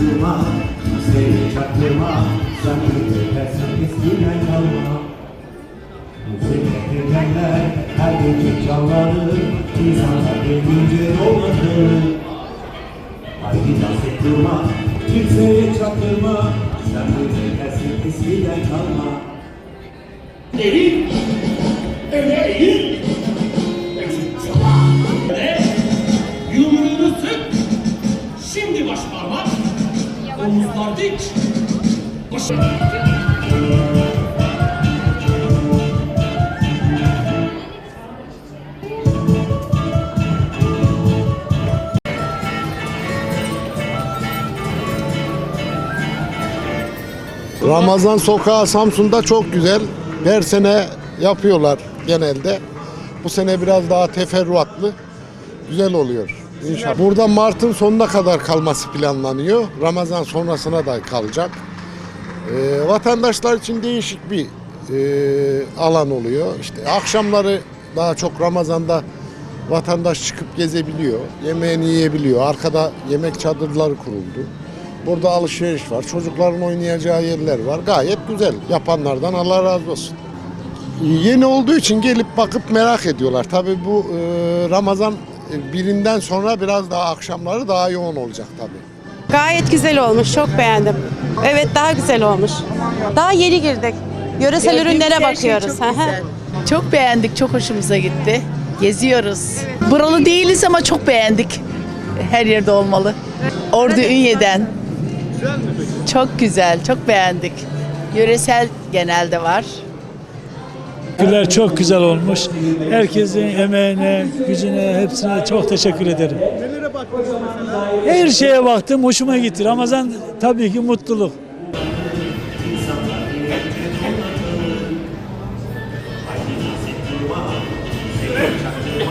Durma, seni çaktırma Sanki tekersin eskiden kalma Müzik dinlerler, her gece çalları İnsanlar gelince dolanır Haydi dans et durma, kimseye çaktırma Sanki tekersin eskiden kalma Geri. Baş... Ramazan Sokağı Samsun'da çok güzel. Her sene yapıyorlar genelde. Bu sene biraz daha teferruatlı. Güzel oluyor. İnşallah. Burada Mart'ın sonuna kadar kalması planlanıyor. Ramazan sonrasına da kalacak. Ee, vatandaşlar için değişik bir e, alan oluyor. İşte akşamları daha çok Ramazan'da vatandaş çıkıp gezebiliyor. Yemeğini yiyebiliyor. Arkada yemek çadırları kuruldu. Burada alışveriş var. Çocukların oynayacağı yerler var. Gayet güzel. Yapanlardan Allah razı olsun. Yeni olduğu için gelip bakıp merak ediyorlar. Tabii bu e, Ramazan e, birinden sonra biraz daha akşamları daha yoğun olacak tabii. Gayet güzel olmuş. Çok beğendim. Evet daha güzel olmuş. Daha yeni girdik. Yöresel Gördüğümüz ürünlere her şey bakıyoruz. çok güzel. Çok beğendik, çok hoşumuza gitti. Geziyoruz. Buralı değiliz ama çok beğendik. Her yerde olmalı. Ordu Ünye'den. Çok güzel, çok beğendik. Yöresel genelde var. Teşekkürler çok güzel olmuş. Herkesin emeğine, gücüne, hepsine çok teşekkür ederim. Her şeye baktım, hoşuma gitti. Ramazan tabii ki mutluluk.